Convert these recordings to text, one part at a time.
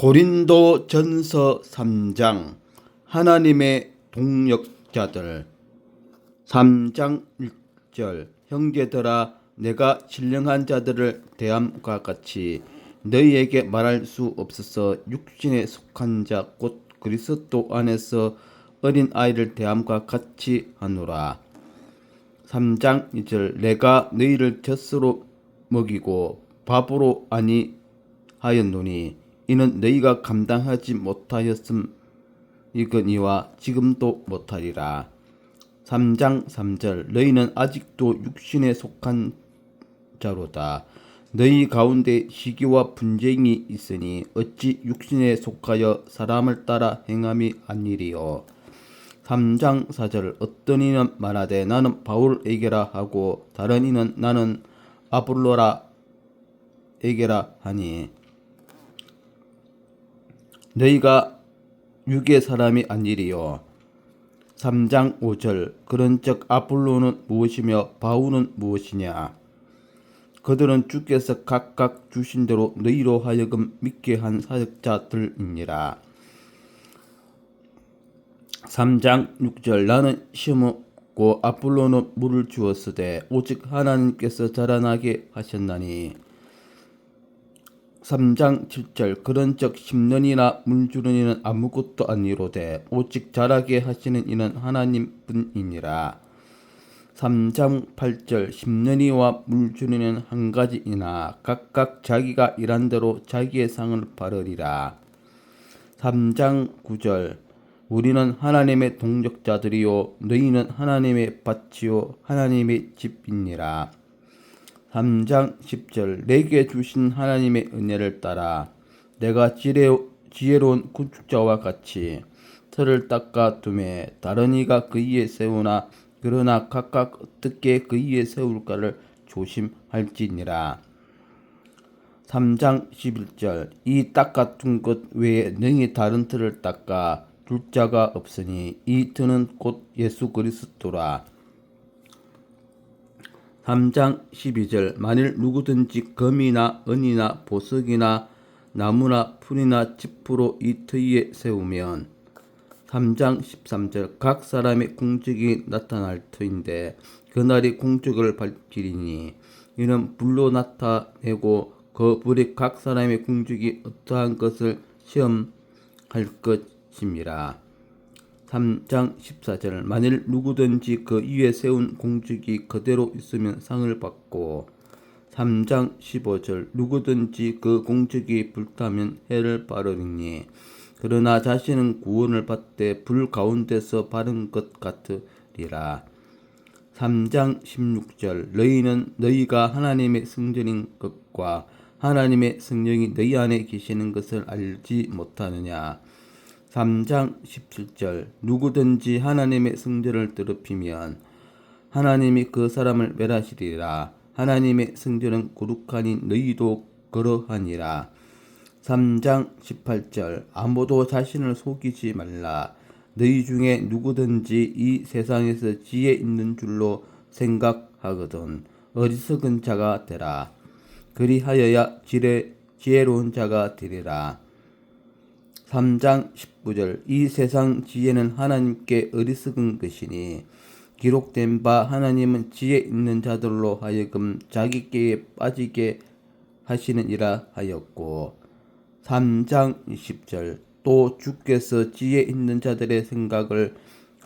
고린도 전서 3장 하나님의 동력자들. 3장 1절 형제들아 내가 신령한 자들을 대함과 같이 너희에게 말할 수 없어서 육신에 속한 자 곧 그리스도 안에서 어린 아이를 대함과 같이 하노라. 3장 2절 내가 너희를 젖으로 먹이고 밥으로 아니 하였노니 이는 너희가 감당하지 못하였음. 이거니와 지금도 못하리라. 3장 3절. 너희는 아직도 육신에 속한 자로다. 너희 가운데 시기와 분쟁이 있으니 어찌 육신에 속하여 사람을 따라 행함이 아니리요? 3장 4절. 어떤 이는 말하되 나는 바울에게라 하고 다른 이는 나는 아볼로라 에게라 하니 너희가 육의 사람이 아니리요. 3장 5절. 그런즉 아볼로는 무엇이며 바울은 무엇이냐? 그들은 주께서 각각 주신 대로 너희로 하여금 믿게 한 사역자들이니라. 3장 6절. 나는 심었고 아볼로는 물을 주었으되 오직 하나님께서 자라나게 하셨나니 3장 7절 그런즉 심는이나 물 주는 이는 아무것도 아니로되 오직 자라게 하시는 이는 하나님뿐이니라. 3장 8절 심는이와 물 주는 이는 한 가지이나 각각 자기가 일한 대로 자기의 상을 바르리라. 3장 9절 우리는 하나님의 동력자들이요 너희는 하나님의 밭이요 하나님의 집이니라 3장 10절 내게 주신 하나님의 은혜를 따라 내가 지혜로운 구축자와 같이 틀을 닦아 두매 다른 이가 그 위에 세우나 그러나 각각 어떻게 그 위에 세울까를 조심할지니라. 3장 11절 이 닦아 둔 것 외에 능히 다른 틀을 닦아 둘 자가 없으니 이 틀은 곧 예수 그리스도라 3장 12절 만일 누구든지 금이나 은이나 보석이나 나무나 풀이나 지푸로 이 터위에 세우면 3장 13절 각 사람의 공적이 나타날 터인데 그날이 공적을 밝히리니 이는 불로 나타내고 그 불이 각 사람의 공적이 어떠한 것을 시험할 것임이라. 3장 14절 만일 누구든지 그 위에 세운 공적이 그대로 있으면 상을 받고 3장 15절 누구든지 그 공적이 불타면 해를 바르니 그러나 자신은 구원을 받되 불 가운데서 바른 것 같으리라. 3장 16절 너희는 너희가 하나님의 성전인 것과 하나님의 성령이 너희 안에 계시는 것을 알지 못하느냐 3장 17절. 누구든지 하나님의 성전을 더럽히면 하나님이 그 사람을 멸하시리라. 하나님의 성전은 거룩하니 너희도 그러하니라. 3장 18절. 아무도 자신을 속이지 말라. 너희 중에 누구든지 이 세상에서 지혜 있는 줄로 생각하거든 어리석은 자가 되라. 그리하여야 지혜, 지혜로운 자가 되리라. 3장 19절 이 세상 지혜는 하나님께 어리석은 것이니 기록된 바 하나님은 지혜 있는 자들로 하여금 자기께 빠지게 하시는이라 하였고. 3장 20절 또 주께서 지혜 있는 자들의 생각을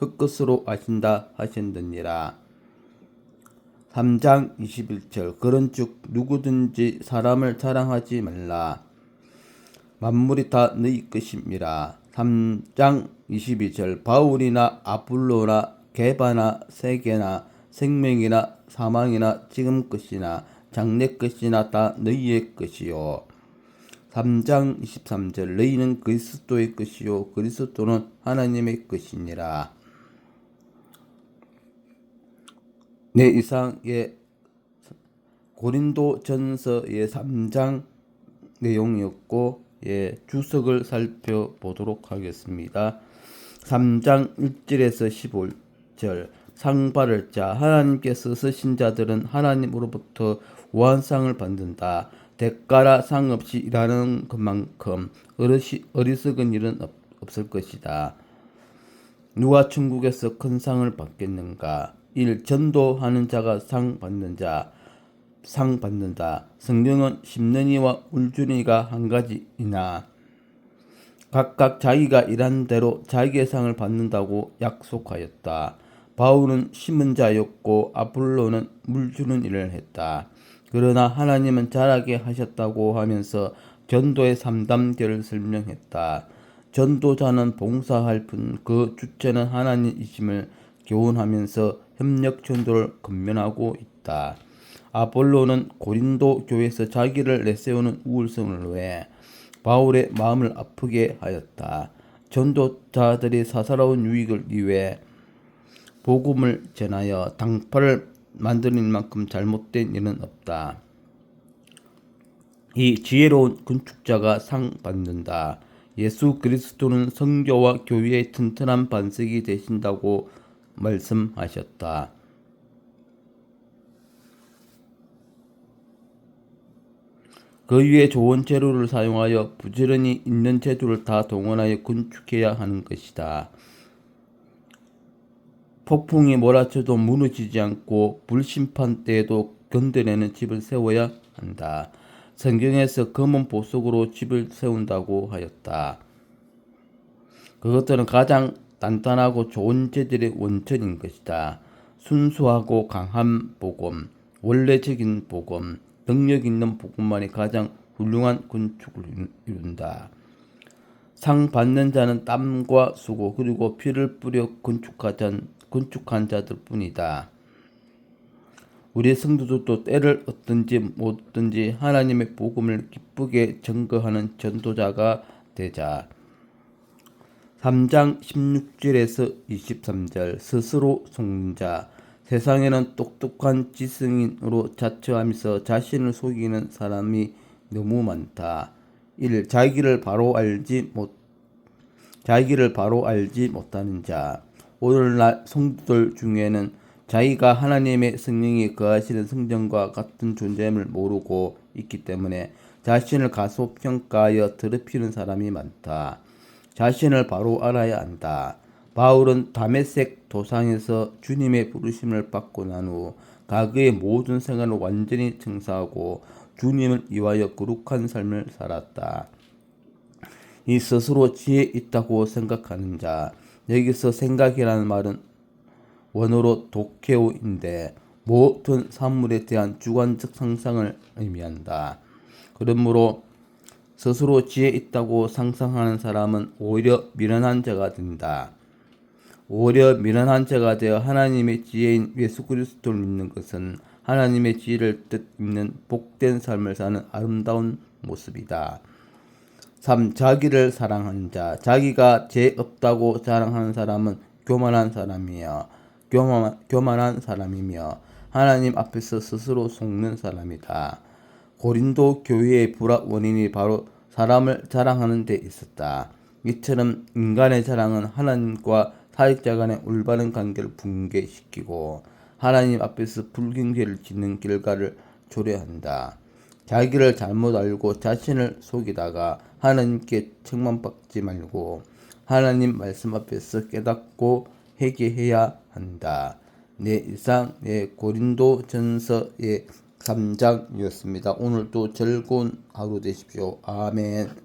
헛것으로 아신다 하신느니라. 3장 21절 그런즉 누구든지 사람을 자랑하지 말라. 만물이 다 너희 것입니다. 3장 22절 바울이나 아불로나 개바나 세계나 생명이나 사망이나 지금 것이나 장래 것이나 다 너희의 것이요. 3장 23절 너희는 그리스도의 것이요 그리스도는 하나님의 것이니라. 네 이상의 고린도 전서의 3장 내용이었고 예, 주석을 살펴보도록 하겠습니다. 3장 1절에서 15절 상바를 자 하나님께서 쓰신 자들은 하나님으로부터 원상을 받는다. 대가라 상 없이 일하는 것만큼 어리시, 어리석은 일은 없, 없을 것이다. 누가 천국에서 큰 상을 받겠는가? 1. 전도하는 자가 상 받는 자, 상 받는다. 성경은 십년이와 울주니가 한 가지이나 각각 자기가 일한 대로 자기의 상을 받는다고 약속하였다. 바울은 심은 자였고 아폴로는 물 주는 일을 했다. 그러나 하나님은 잘하게 하셨다고 하면서 전도의 3단계를 설명했다. 전도자는 봉사할 뿐 그 주체는 하나님이심을 교훈하면서 협력 전도를 건면하고 있다. 아폴로는 고린도 교회에서 자기를 내세우는 우월성을 위해 바울의 마음을 아프게 하였다. 전도자들이 사사로운 유익을 위해 복음을 전하여 당파를 만드는 만큼 잘못된 일은 없다. 이 지혜로운 건축자가 상 받는다. 예수 그리스도는 성교와 교회의 튼튼한 반석이 되신다고 말씀하셨다. 그 위에 좋은 재료를 사용하여 부지런히 있는 재주를 다 동원하여 건축해야 하는 것이다. 폭풍이 몰아쳐도 무너지지 않고 불심판 때에도 견뎌내는 집을 세워야 한다. 성경에서 검은 보석으로 집을 세운다고 하였다. 그것들은 가장 단단하고 좋은 재질의 원천인 것이다. 순수하고 강한 복음, 원래적인 복음, 능력 있는 복음만이 가장 훌륭한 건축을 이룬다. 상 받는 자는 땀과 수고 그리고 피를 뿌려 건축하잔, 건축한 자들 뿐이다. 우리 성도들도 때를 얻든지 못 얻든지 하나님의 복음을 기쁘게 증거하는 전도자가 되자. 3장 16절에서 23절 스스로 속는 자 세상에는 똑똑한 지성인으로 자처하면서 자신을 속이는 사람이 너무 많다. 1. 자기를 바로 알지 못 자기를 바로 알지 못하는 자. 오늘날 성도들 중에는 자기가 하나님의 성령이 거하시는 성전과 같은 존재임을 모르고 있기 때문에 자신을 가소평가하여 더럽히는 사람이 많다. 자신을 바로 알아야 한다. 바울은 다메섹 도상에서 주님의 부르심을 받고 난 후 가그의 모든 생활을 완전히 청사하고 주님을 위하여 거룩한 삶을 살았다. 이 스스로 지혜 있다고 생각하는 자, 여기서 생각이라는 말은 원어로 도케오인데 모든 사물에 대한 주관적 상상을 의미한다. 그러므로 스스로 지혜 있다고 상상하는 사람은 오히려 미련한 자가 된다. 오히려 미련한 자가 되어 하나님의 지혜인 예수 그리스도를 믿는 것은 하나님의 지혜를 뜻 있는 복된 삶을 사는 아름다운 모습이다. 3. 자기를 사랑하는 자. 자기가 죄 없다고 자랑하는 사람은 교만한 사람이며 교만, 교만한 사람이며 하나님 앞에서 스스로 속는 사람이다. 고린도 교회의 불악 원인이 바로 사람을 자랑하는 데 있었다. 이처럼 인간의 자랑은 하나님과 사역자 간의 올바른 관계를 붕괴시키고 하나님 앞에서 불경계를 짓는 결과를 초래한다. 자기를 잘못 알고 자신을 속이다가 하나님께 책망받지 말고 하나님 말씀 앞에서 깨닫고 회개해야 한다. 네, 이상 네, 고린도 전서의 3장이었습니다. 오늘도 즐거운 하루 되십시오. 아멘.